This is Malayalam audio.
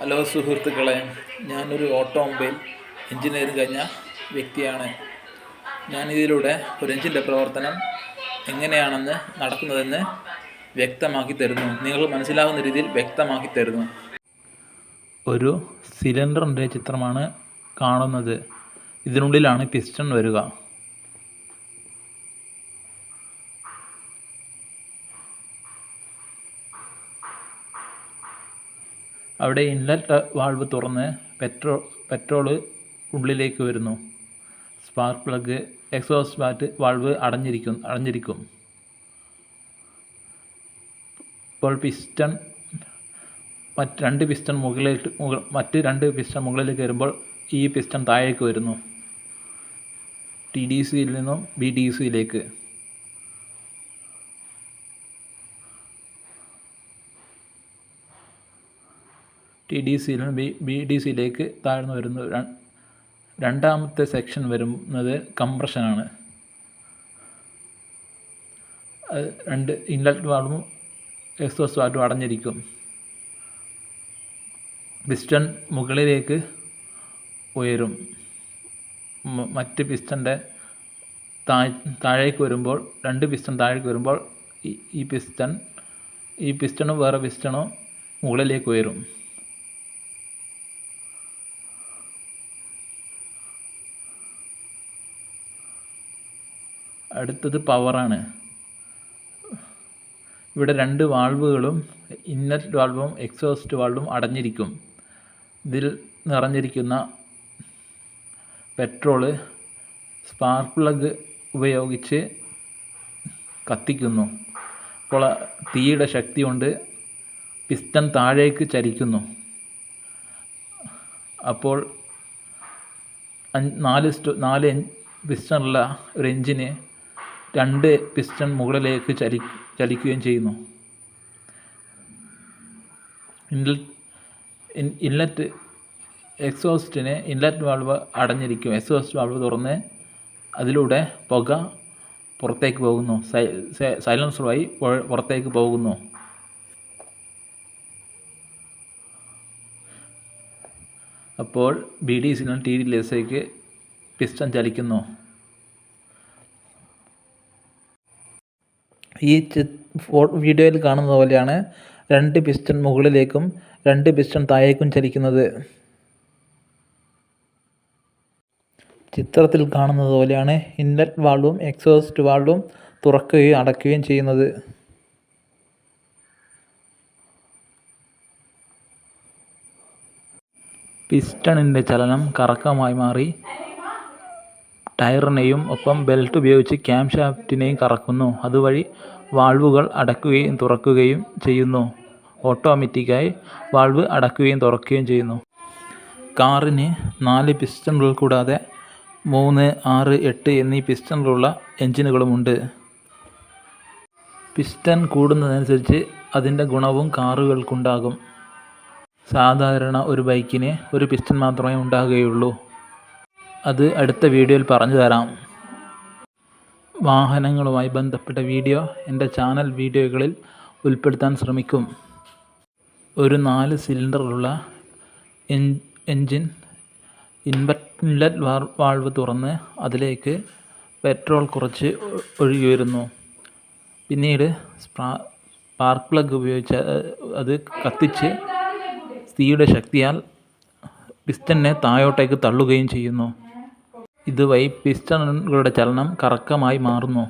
ഹലോ സുഹൃത്തുക്കളെ ഞാനൊരു ഓട്ടോമൊബൈൽ എഞ്ചിനീയറിംഗ് കഴിഞ്ഞ വ്യക്തിയാണ്. ഞാനിതിലൂടെ ഒരു എഞ്ചിന്റെ പ്രവർത്തനം എങ്ങനെയാണെന്ന് നടക്കുന്നതെന്ന് വ്യക്തമാക്കി തരുന്നു. നിങ്ങൾ മനസ്സിലാകുന്ന രീതിയിൽ വ്യക്തമാക്കി തരുന്നു. ഒരു സിലിണ്ടറിന്റെ ചിത്രമാണ് കാണുന്നത്. ഇതിനുള്ളിലാണ് പിസ്റ്റൺ വരിക. അവിടെ ഇൻലെറ്റ് വാൾവ് തുറന്ന് പെട്രോ പെട്രോൾ ഉള്ളിലേക്ക് വരുന്നു. സ്പാർക്ക് പ്ലഗ് എക്സോസ്റ്റ് ബാറ്റ് വാൾവ് അടഞ്ഞിരിക്കും അടഞ്ഞിരിക്കും. ഇപ്പോൾ പിസ്റ്റൺ മറ്റ് രണ്ട് പിസ്റ്റൺ മുകളിലേക്ക് മറ്റ് രണ്ട് പിസ്റ്റൺ മുകളിലേക്ക് വരുമ്പോൾ ഈ പിസ്റ്റൺ താഴേക്ക് വരുന്നു. ടി ഡി സിയിൽ നിന്നും ബി ഡി സിയിലേക്ക്. ടി ഡി സിയിൽ നിന്ന് ബി ബി ഡി സിയിലേക്ക് താഴ്ന്നു വരുന്നു രണ്ടാമത്തെ സെക്ഷൻ വരുന്നത് കംപ്രഷനാണ്. രണ്ട് ഇൻലെറ്റ് വാൾവും എക്സോസ് വാൽവും അടഞ്ഞിരിക്കും. പിസ്റ്റൺ മുകളിലേക്ക് ഉയരും. മറ്റ് പിസ്റ്റന്റെ താഴ് താഴേക്ക് വരുമ്പോൾ രണ്ട് പിസ്റ്റൺ താഴേക്ക് വരുമ്പോൾ ഈ പിസ്റ്റൺ ഈ പിസ്റ്റണും വേറെ പിസ്റ്റണും മുകളിലേക്ക് ഉയരും. അടുത്തത് പവറാണ്. ഇവിടെ രണ്ട് വാൾവുകളും ഇന്നറ്റ് വാൾവും എക്സോസ്റ്റ് വാൾവും അടഞ്ഞിരിക്കും. ഇതിൽ നിറഞ്ഞിരിക്കുന്ന പെട്രോൾ സ്പാർക്ക് പ്ലഗ് ഉപയോഗിച്ച് കത്തിക്കുന്നു. അപ്പോൾ തീയുടെ ശക്തി കൊണ്ട് പിസ്റ്റൺ താഴേക്ക് ചരിക്കുന്നു. അപ്പോൾ നാല് സ്റ്റോ നാല് പിസ്റ്റണുള്ള ഒരു എഞ്ചിന് രണ്ട് പിസ്റ്റൺ മുകളിലേക്ക് ചലി ചലിക്കുകയും ചെയ്യുന്നു. ഇൻലെറ്റ് ഇൻ- ഇൻലെറ്റ് എക്സോസ്റ്റിന് ഇൻലെറ്റ് വാൾവ് അടഞ്ഞിരിക്കും. എക്സോസ്റ്റ് വാൾവ് തുറന്ന് അതിലൂടെ പുക പുറത്തേക്ക് പോകുന്നു. സൈ സൈ- സൈലൻസർ വഴി പുറത്തേക്ക് പോകുന്നു. അപ്പോൾ B D signal T D ലേസേക്ക് piston ചലിക്കുന്നു. ഈ വീഡിയോയിൽ കാണുന്നത് പോലെയാണ് രണ്ട് പിസ്റ്റൺ മുകളിലേക്കും രണ്ട് പിസ്റ്റൺ താഴേക്കും ചലിക്കുന്നത്. ചിത്രത്തിൽ കാണുന്നത് പോലെയാണ് ഇൻലെറ്റ് വാൾവും എക്സോസ്റ്റ് വാൾവും തുറക്കുകയും അടയ്ക്കുകയും ചെയ്യുന്നത്. പിസ്റ്റണിന്റെ ചലനം കറക്കമായി മാറി. ടയറിനെയും ഒപ്പം ബെൽറ്റ് ഉപയോഗിച്ച് ക്യാം ഷാഫ്റ്റിനെയും കറക്കുന്നു. അതുവഴി വാൾവുകൾ അടക്കുകയും തുറക്കുകയും ചെയ്യുന്നു. ഓട്ടോമാറ്റിക്കായി വാൾവ് അടക്കുകയും തുറക്കുകയും ചെയ്യുന്നു. കാറിന് നാല് പിസ്റ്റണുകൾ കൂടാതെ മൂന്ന് ആറ് എട്ട് എന്നീ പിസ്റ്റണുകളുള്ള എഞ്ചിനുകളുമുണ്ട്. പിസ്റ്റൺ കൂടുന്നതനുസരിച്ച് അതിന്റെ ഗുണവും കാറുകൾക്കുണ്ടാകും. സാധാരണ ഒരു ബൈക്കിന് ഒരു പിസ്റ്റൺ മാത്രമേ ഉണ്ടാകുകയുള്ളൂ. അത് അടുത്ത വീഡിയോയിൽ പറഞ്ഞു തരാം. വാഹനങ്ങളുമായി ബന്ധപ്പെട്ട വീഡിയോ എന്റെ ചാനൽ വീഡിയോകളിൽ ഉൾപ്പെടുത്താൻ ശ്രമിക്കും. ഒരു നാല് സിലിണ്ടറുള്ള എൻ എൻജിൻ വാൾവ് തുറന്ന് അതിലേക്ക് പെട്രോൾ കുറച്ച് ഒഴുകി വരുന്നു. പിന്നീട് സ്പാർക്ക് പ്ലഗ് ഉപയോഗിച്ച് അത് കത്തിച്ച് തീയുടെ ശക്തിയാൽ പിസ്റ്റനെ താഴോട്ടേക്ക് തള്ളുകയും ചെയ്യുന്നു. ഇതുവഴി പിസ്റ്റണുകളുടെ ചലനം കറക്കമായി മാറുന്നു.